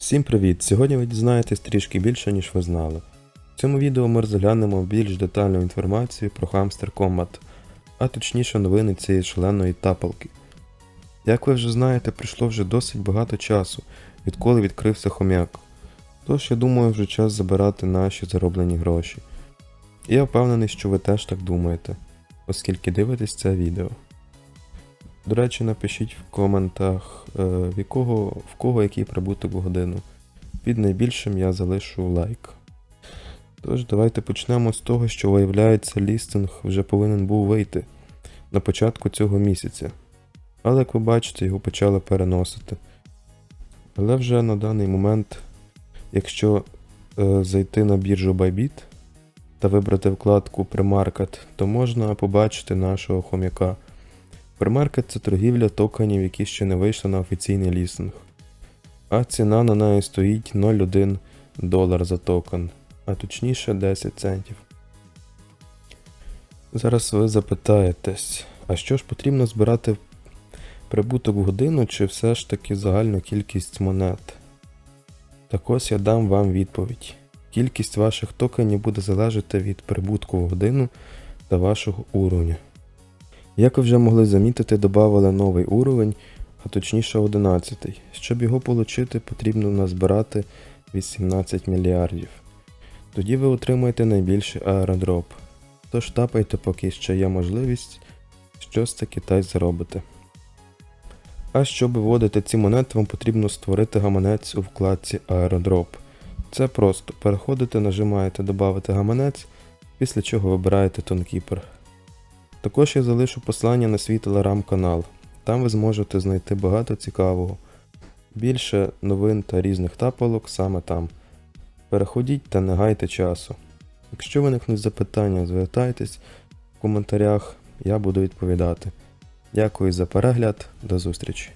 Всім привіт! Сьогодні ви дізнаєтесь трішки більше, ніж ви знали. В цьому відео ми розглянемо більш детальну інформацію про Hamster Combat, а точніше новини цієї шаленої тапалки. Як ви вже знаєте, пройшло вже досить багато часу, відколи відкрився хом'як. Тож я думаю, вже час забирати наші зароблені гроші. І я впевнений, що ви теж так думаєте, оскільки дивитесь це відео. До речі, напишіть в коментах, е, в, якого, в кого який прибуток в годину. Під найбільшим я залишу лайк. Тож, давайте почнемо з того, що виявляється, лістинг вже повинен був вийти на початку цього місяця. Але як ви бачите, його почали переносити. Але вже на даний момент, якщо е, зайти на біржу Bybit та вибрати вкладку Premarket, то можна побачити нашого хом'яка. Премаркет це торгівля токенів, які ще не вийшли на офіційний лістинг. А ціна на неї стоїть 0,1 долар за токен, а точніше 10 центів. Зараз ви запитаєтесь, а що ж потрібно збирати прибуток в годину чи все ж таки загальну кількість монет? Так ось я дам вам відповідь. Кількість ваших токенів буде залежати від прибутку в годину та вашого уровня. Як ви вже могли замітити, додали новий уровень, а точніше 11. Щоб його отримати, потрібно назбирати 18 мільярдів. Тоді ви отримаєте найбільший аеродроп. Тож тапайте, поки ще є можливість щось таки та й заробити. А щоб виводити ці монети, вам потрібно створити гаманець у вкладці Аеродроп. Це просто переходите, нажимаєте Добавити гаманець, після чого вибираєте Тонкіпер. Також я залишу послання на свій телеграм-канал. Там ви зможете знайти багато цікавого. Більше новин та різних тапалок саме там. Переходіть та не гайте часу. Якщо виникнуть запитання, звертайтесь в коментарях, я буду відповідати. Дякую за перегляд, до зустрічі!